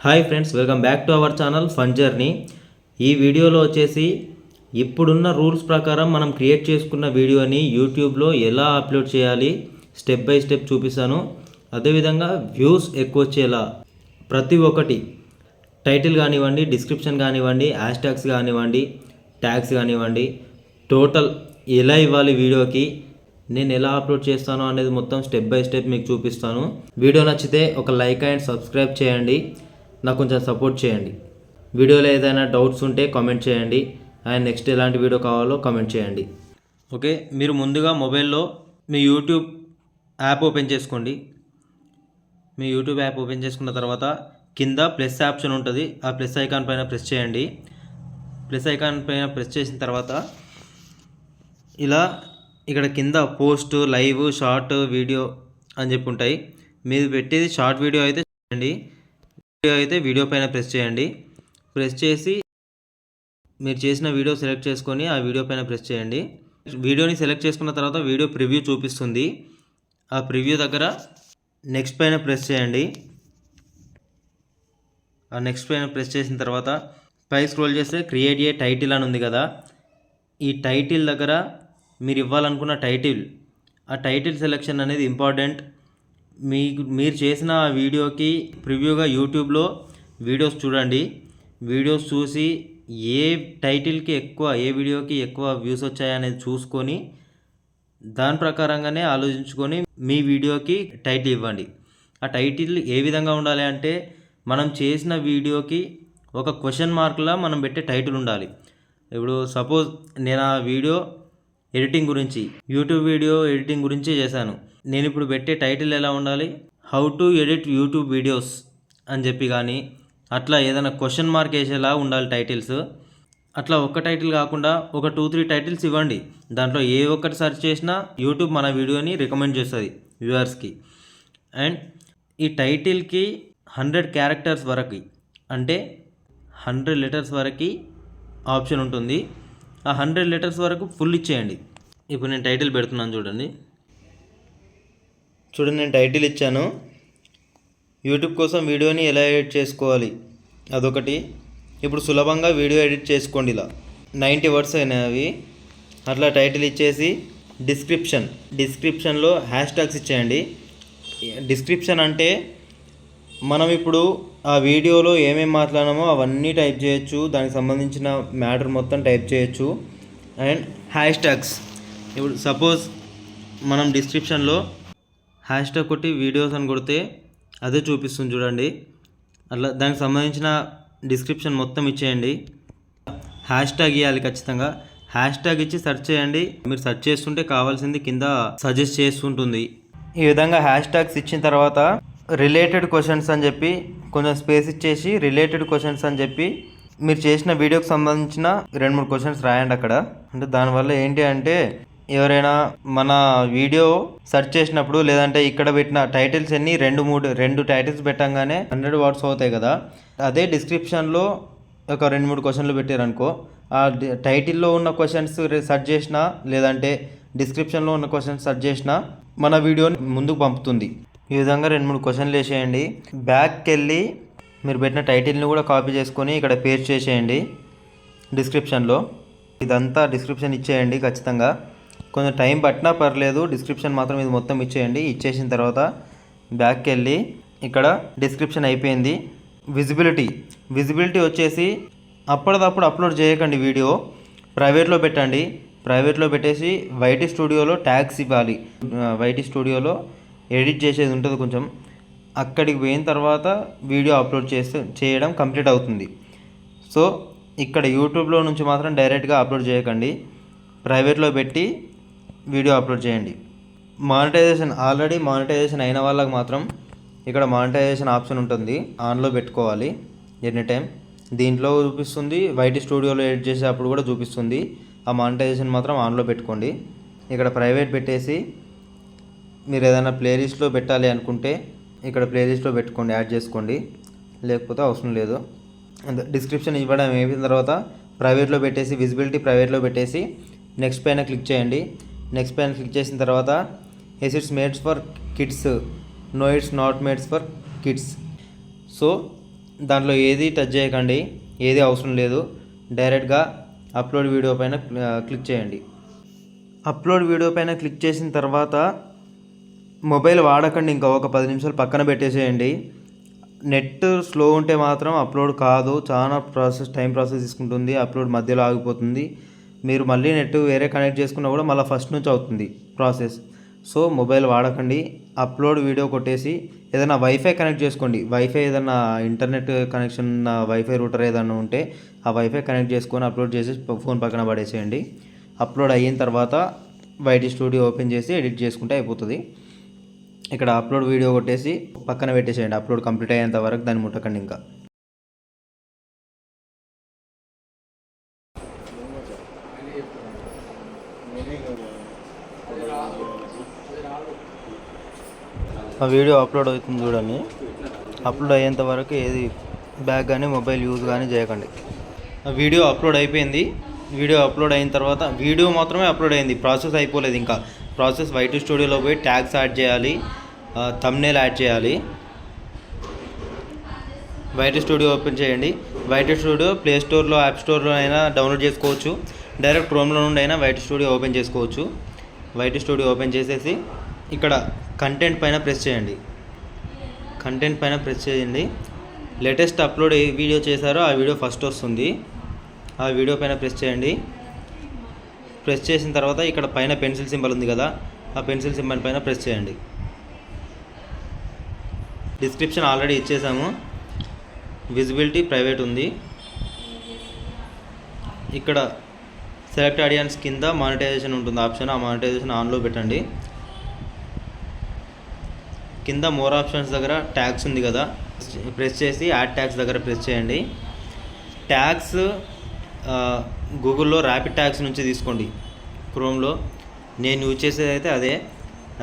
Hi friends welcome back to our channel fun journey ఈ వీడియోలో వచ్చేసి ఇప్పుడున్న రూల్స్ ప్రకారం మనం క్రియేట్ చేసుకున్న వీడియోని యూట్యూబ్లో ఎలా అప్లోడ్ చేయాలి స్టెప్ బై స్టెప్ చూపిస్తాను. అదేవిధంగా వ్యూస్ ఎక్కువ వచ్చేలా ప్రతి ఒక్కటి టైటిల్ కానివ్వండి డిస్క్రిప్షన్ కానివ్వండి హ్యాష్ ట్యాగ్స్ కానివ్వండి ట్యాగ్స్ కానివ్వండి టోటల్ ఎలా ఇవ్వాలి వీడియోకి నేను ఎలా అప్లోడ్ చేస్తాను అనేది మొత్తం స్టెప్ బై స్టెప్ మీకు చూపిస్తాను. వీడియో నచ్చితే ఒక లైక్ అండ్ సబ్స్క్రైబ్ చేయండి. నాకు కొంచెం సపోర్ట్ చేయండి. వీడియోలో ఏదైనా డౌట్స్ ఉంటే కామెంట్ చేయండి. అండ్ నెక్స్ట్ ఎలాంటి వీడియో కావాలో కామెంట్ చేయండి. ఓకే మీరు ముందుగా మొబైల్లో మీ యూట్యూబ్ యాప్ ఓపెన్ చేసుకోండి. మీ యూట్యూబ్ యాప్ ఓపెన్ చేసుకున్న తర్వాత కింద ప్లస్ ఆప్షన్ ఉంటుంది. ఆ ప్లస్ ఐకాన్ పైన ప్రెస్ చేయండి. ప్లస్ ఐకాన్ పైన ప్రెస్ చేసిన తర్వాత ఇలా ఇక్కడ కింద పోస్ట్ లైవ్ షార్ట్ వీడియో అని చెప్పి ఉంటాయి. మీరు పెట్టేది షార్ట్ వీడియో అయితే చేయండి. అయితే వీడియో పైన ప్రెస్ చేయండి. ప్రెస్ చేసి మీరు చేసిన వీడియో సెలెక్ట్ చేసుకొని ఆ వీడియో పైన ప్రెస్ చేయండి. వీడియోని సెలెక్ట్ చేసుకున్న తర్వాత వీడియో ప్రివ్యూ చూపిస్తుంది. ఆ ప్రివ్యూ దగ్గర నెక్స్ట్ పైన ప్రెస్ చేయండి. ఆ నెక్స్ట్ పైన ప్రెస్ చేసిన తర్వాత పై స్క్రోల్ చేస్తే క్రియేట్ ఏ టైటిల్ అని ఉంది కదా. ఈ టైటిల్ దగ్గర మీరు ఇవ్వాలనుకున్న టైటిల్ ఆ టైటిల్ సెలెక్షన్ అనేది ఇంపార్టెంట్. మీకు మీరు చేసిన ఆ వీడియోకి ప్రివ్యూగా యూట్యూబ్లో వీడియోస్ చూడండి. వీడియోస్ చూసి ఏ టైటిల్కి ఎక్కువ ఏ వీడియోకి ఎక్కువ వ్యూస్ వచ్చాయనేది చూసుకొని దాని ప్రకారంగానే ఆలోచించుకొని మీ వీడియోకి టైటిల్ ఇవ్వండి. ఆ టైటిల్ ఏ విధంగా ఉండాలి అంటే మనం చేసిన వీడియోకి ఒక క్వశ్చన్ మార్క్లా మనం పెట్టే టైటిల్ ఉండాలి. ఇప్పుడు సపోజ్ నేను ఆ వీడియో ఎడిటింగ్ గురించి యూట్యూబ్ వీడియో ఎడిటింగ్ గురించి చేశాను. నేను ఇప్పుడు పెట్టే టైటిల్ ఎలా ఉండాలి? How to edit YouTube videos అని చెప్పి కానీ అట్లా ఏదైనా క్వశ్చన్ మార్క్ వేసేలా ఉండాలి టైటిల్స్. అట్లా ఒక్క టైటిల్ కాకుండా ఒక టూ త్రీ టైటిల్స్ ఇవ్వండి. దాంట్లో ఏ ఒక్కటి సెర్చ్ చేసినా యూట్యూబ్ మన వీడియోని రికమెండ్ చేస్తుంది వ్యూవర్స్కి అండ్ ఈ టైటిల్కి హండ్రెడ్ క్యారెక్టర్స్ వరకు అంటే హండ్రెడ్ లెటర్స్ వరకు ఆప్షన్ ఉంటుంది. ఆ హండ్రెడ్ లెటర్స్ వరకు ఫుల్ ఇచ్చేయండి. ఇప్పుడు నేను టైటిల్ పెడుతున్నాను చూడండి. చూడండి నేను టైటిల్ ఇచ్చాను. యూట్యూబ్ కోసం వీడియోని ఎలా ఎడిట్ చేసుకోవాలి? అదొకటి. ఇప్పుడు సులభంగా వీడియో ఎడిట్ చేసుకోండి ఇలా. నైంటీ వర్డ్స్ అయినాయి అవి. అట్లా టైటిల్ ఇచ్చేసి డిస్క్రిప్షన్ డిస్క్రిప్షన్లో హ్యాష్ ట్యాగ్స్ ఇచ్చేయండి. డిస్క్రిప్షన్ అంటే మనం ఇప్పుడు ఆ వీడియోలో ఏమేమి మాట్లాడామో అవన్నీ టైప్ చేయొచ్చు. దానికి సంబంధించిన మ్యాటర్ మొత్తం టైప్ చేయొచ్చు. అండ్ హ్యాష్ ట్యాగ్స్ ఇప్పుడు సపోజ్ మనం డిస్క్రిప్షన్లో హ్యాష్ ట్యాగ్ కొట్టి వీడియోస్ అని కొడితే అదే చూపిస్తుంది చూడండి. అట్లా దానికి సంబంధించిన డిస్క్రిప్షన్ మొత్తం ఇచ్చేయండి. హ్యాష్ ట్యాగ్ ఇవ్వాలి ఖచ్చితంగా. హ్యాష్ ట్యాగ్ ఇచ్చి సెర్చ్ చేయండి. మీరు సెర్చ్ చేస్తుంటే కావాల్సింది కింద సజెస్ట్ చేస్తుంటుంది. ఈ విధంగా హ్యాష్ ట్యాగ్స్ ఇచ్చిన తర్వాత రిలేటెడ్ క్వశ్చన్స్ అని చెప్పి కొంచెం స్పేస్ ఇచ్చేసి రిలేటెడ్ క్వశ్చన్స్ అని చెప్పి మీరు చేసిన వీడియోకి సంబంధించిన రెండు మూడు క్వశ్చన్స్ రాయండి అక్కడ. అంటే దానివల్ల ఏంటి అంటే ఎవరైనా మన వీడియో సెర్చ్ చేసినప్పుడు లేదంటే ఇక్కడ పెట్టిన టైటిల్స్ ఎన్ని రెండు మూడు రెండు టైటిల్స్ పెట్టంగానే హండ్రెడ్ వర్డ్స్ అవుతాయి కదా. అదే డిస్క్రిప్షన్లో ఒక రెండు మూడు క్వశ్చన్లు పెట్టారనుకో ఆ టైటిల్లో ఉన్న క్వశ్చన్స్ సెర్చ్ చేసినా లేదంటే డిస్క్రిప్షన్లో ఉన్న క్వశ్చన్స్ సెర్చ్ చేసినా మన వీడియోని ముందుకు పంపుతుంది. ఈ విధంగా రెండు మూడు క్వశ్చన్లు వేసేయండి. బ్యాక్కి వెళ్ళి మీరు పెట్టిన టైటిల్ని కూడా కాపీ చేసుకొని ఇక్కడ పేస్ట్ చేసేయండి డిస్క్రిప్షన్లో ఇదంతా డిస్క్రిప్షన్ ఇచ్చేయండి ఖచ్చితంగా. కొంచెం టైం పట్టినా పర్లేదు డిస్క్రిప్షన్ మాత్రం ఇది మొత్తం ఇచ్చేయండి. ఇచ్చేసిన తర్వాత బ్యాక్కి వెళ్ళి ఇక్కడ డిస్క్రిప్షన్ అయిపోయింది. విజిబిలిటీ విజిబిలిటీ వచ్చేసి అప్పటిదప్పుడు అప్లోడ్ చేయకండి వీడియో. ప్రైవేట్లో పెట్టండి. ప్రైవేట్లో పెట్టేసి వైటీ స్టూడియోలో ట్యాగ్స్ ఇవ్వాలి. వైటీ స్టూడియోలో ఎడిట్ చేసేది ఉంటుంది కొంచెం. అక్కడికి పోయిన తర్వాత వీడియో అప్లోడ్ చేస్తే చేయడం కంప్లీట్ అవుతుంది. సో ఇక్కడ యూట్యూబ్లో నుంచి మాత్రం డైరెక్ట్గా అప్లోడ్ చేయకండి. ప్రైవేట్లో పెట్టి వీడియో అప్లోడ్ చేయండి. మానిటైజేషన్ ఆల్రెడీ మానిటైజేషన్ అయిన వాళ్ళకి మాత్రం ఇక్కడ మానిటైజేషన్ ఆప్షన్ ఉంటుంది. ఆన్లో పెట్టుకోవాలి. Any time. దీంట్లో చూపిస్తుంది వైటి స్టూడియోలో ఎడిట్ చేసేటప్పుడు కూడా చూపిస్తుంది. ఆ మానిటైజేషన్ మాత్రం ఆన్లో పెట్టుకోండి. ఇక్కడ ప్రైవేట్ పెట్టేసి మీరు ఏదైనా ప్లేలిస్ట్లో పెట్టాలి అనుకుంటే ఇక్కడ ప్లేలిస్ట్లో పెట్టుకోండి యాడ్ చేసుకోండి. లేకపోతే అవసరం లేదు. డిస్క్రిప్షన్ ఇవ్వడం అయిపోయిన తర్వాత ప్రైవేట్లో పెట్టేసి విజిబిలిటీ ప్రైవేట్లో పెట్టేసి నెక్స్ట్ పైన క్లిక్ చేయండి. నెక్స్ట్ పైన క్లిక్ చేసిన తర్వాత yes it's made for kids no it's not made for kids so దాంట్లో ఏది టచ్ చేయకండి ఏది అవసరం లేదు. డైరెక్ట్గా అప్లోడ్ వీడియో పైన క్లిక్ చేయండి. అప్లోడ్ వీడియో పైన క్లిక్ చేసిన తర్వాత మొబైల్ వాడకండి ఇంకా ఒక పది నిమిషాలు పక్కన పెట్టేసేయండి. నెట్ స్లో ఉంటే మాత్రం అప్లోడ్ కాదు. చాలా ప్రాసెస్ టైం ప్రాసెస్ తీసుకుంటుంది. అప్లోడ్ మధ్యలో ఆగిపోతుంది. మీరు మళ్ళీ నెట్ వేరే కనెక్ట్ చేసుకున్నా కూడా మళ్ళీ ఫస్ట్ నుంచి అవుతుంది ప్రాసెస్ సో మొబైల్ వాడకండి అప్లోడ్ వీడియో కొట్టేసి ఏదైనా వైఫై కనెక్ట్ చేసుకోండి. వైఫై ఏదైనా ఇంటర్నెట్ కనెక్షన్ ఉన్న వైఫై రూటర్ ఏదైనా ఉంటే ఆ వైఫై కనెక్ట్ చేసుకొని అప్లోడ్ చేసి ఫోన్ పక్కన పడేసేయండి. అప్లోడ్ అయిన తర్వాత వైటి స్టూడియో ఓపెన్ చేసి ఎడిట్ చేసుకుంటే అయిపోతుంది. ఇక్కడ అప్లోడ్ వీడియో కొట్టేసి పక్కన పెట్టేసేయండి. అప్లోడ్ కంప్లీట్ అయ్యేంత వరకు దాన్ని ముట్టకండి ఇంకా. ఆ వీడియో అప్లోడ్ అవుతుంది చూడండి. అప్లోడ్ అయ్యేంత వరకు ఏది బ్యాగ్ కానీ మొబైల్ యూజ్ కానీ చేయకండి. ఆ వీడియో అప్లోడ్ అయిపోయింది. వీడియో అప్లోడ్ అయిన తర్వాత వీడియో మాత్రమే అప్లోడ్ అయింది. ప్రాసెస్ అయిపోలేదు ఇంకా. ప్రాసెస్ వైట్ స్టూడియోలో పోయి ట్యాగ్స్ యాడ్ చేయాలి. తమ్నేల్ యాడ్ చేయాలి. వైట్ స్టూడియో ఓపెన్ చేయండి. వైట్ స్టూడియో ప్లే స్టోర్లో యాప్ స్టోర్లో అయినా డౌన్లోడ్ చేసుకోవచ్చు. డైరెక్ట్ క్రోమ్లో నుండి అయినా వైట్ స్టూడియో ఓపెన్ చేసుకోవచ్చు. వైట్ స్టూడియో ఓపెన్ చేసేసి ఇక్కడ కంటెంట్ పైన ప్రెస్ చేయండి. కంటెంట్ పైన ప్రెస్ చేయండి. లేటెస్ట్ అప్లోడ్ ఏ వీడియో చేశారో ఆ వీడియో ఫస్ట్ వస్తుంది. ఆ వీడియో పైన ప్రెస్ చేయండి. ప్రెస్ చేసిన తర్వాత ఇక్కడ పైన పెన్సిల్ సింబల్ ఉంది కదా ఆ పెన్సిల్ సింబల్ పైన ప్రెస్ చేయండి. డిస్క్రిప్షన్ ఆల్రెడీ ఇచ్చేసాము. విజిబిలిటీ ప్రైవేట్ ఉంది. ఇక్కడ సెలెక్ట్ ఆడియన్స్ కింద మానిటైజేషన్ ఉంటుంది. ఆప్షన్ ఆ మానిటైజేషన్ ఆన్లో పెట్టండి. కింద మోర్ ఆప్షన్స్ దగ్గర ట్యాక్స్ ఉంది కదా ప్రెస్ చేసి యాడ్ ట్యాక్స్ దగ్గర ప్రెస్ చేయండి. ట్యాక్స్ గూగుల్లో ర్యాపిడ్ ట్యాక్స్ నుంచి తీసుకోండి. క్రోమ్లో. నేను యూజ్ చేసేది అయితే అదే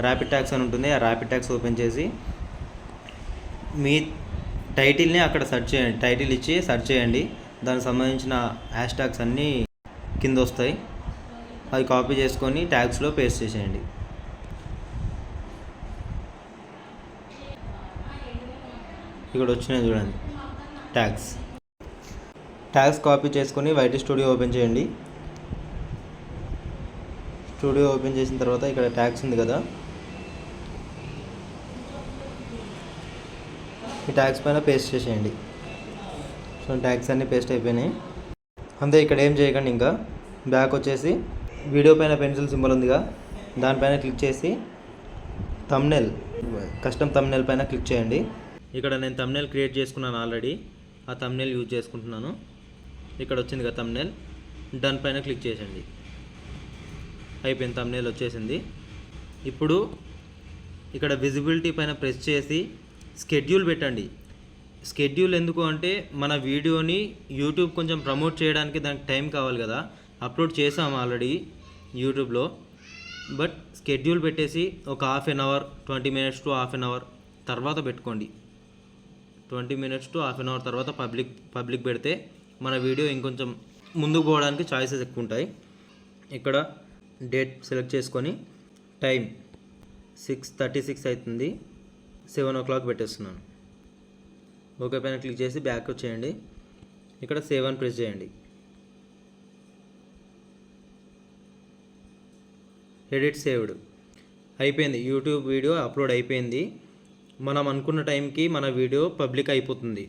ర్యాపిడ్ ట్యాక్స్ అని ఉంటుంది ఆ ర్యాపిడ్ ట్యాక్స్ ఓపెన్ చేసి మీ టైటిల్ని అక్కడ సెర్చ్ చేయండి టైటిల్ ఇచ్చి సెర్చ్ చేయండి. దానికి సంబంధించిన హ్యాష్ ట్యాగ్స్ అన్నీ కింద వస్తాయి. అవి కాపీ చేసుకొని ట్యాగ్స్లో పేస్ట్ చేసేయండి. ఇక్కడ వచ్చినాయి చూడండి. ట్యాగ్స్ ట్యాగ్స్ కాపీ చేసుకొని వైట్ స్టూడియో ఓపెన్ చేయండి. స్టూడియో ఓపెన్ చేసిన తర్వాత ఇక్కడ ట్యాగ్స్ ఉంది కదా. ఈ ట్యాగ్స్ పైన పేస్ట్ చేసేయండి. సో ట్యాగ్స్ అన్నీ పేస్ట్ అయిపోయినాయి. అంతే ఇక్కడ ఏం చేయకండి ఇంకా? బ్యాక్ వచ్చేసి వీడియో పైన పెన్సిల్ సింబల్ ఉందిగా. దానిపైన క్లిక్ చేసి తమ్నెల్ కస్టమ్ తమ్నెల్ పైన క్లిక్ చేయండి. ఇక్కడ నేను తమ్నెల్ క్రియేట్ చేసుకున్నాను ఆల్రెడీ ఆ తమ్నెల్ యూజ్ చేసుకుంటున్నాను. ఇక్కడ వచ్చింది కదా తమ్నెల్ డన్ పైన క్లిక్ చేసండి అయిపోయింది తమ్నెల్ వచ్చేసింది. ఇప్పుడు ఇక్కడ విజిబిలిటీ పైన ప్రెస్ చేసి స్కెడ్యూల్ పెట్టండి. స్కెడ్యూల్ ఎందుకు అంటే మన వీడియోని యూట్యూబ్ కొంచెం ప్రమోట్ చేయడానికి దానికి టైం కావాలి కదా. అప్లోడ్ చేసాం ఆల్రెడీ యూట్యూబ్లో బట్ స్కెడ్యూల్ పెట్టేసి ఒక half an hour twenty minutes to half an hour తర్వాత పెట్టుకోండి. Twenty minutes to half an hour తర్వాత పబ్లిక్ పబ్లిక్ పెడితే మన వీడియో ఇంకొంచెం ముందుకు పోవడానికి ఛాయిసెస్ ఎక్కువ ఉంటాయి ఇక్కడ డేట్ సెలెక్ట్ చేసుకొని టైం సిక్స్ థర్టీ సిక్స్ అవుతుంది సెవెన్ ఓ క్లాక్ పెట్టేస్తున్నాను. ఓకే పైన క్లిక్ చేసి బ్యాక్ వచ్చేయండి ఇక్కడ సేవ్ అని ప్రెస్ చేయండి. Edit saved. అయిపోయింది. యూట్యూబ్ వీడియో అప్లోడ్ అయిపోయింది. మనం అనుకున్న టైంకి మన వీడియో పబ్లిక్ అయిపోతుంది.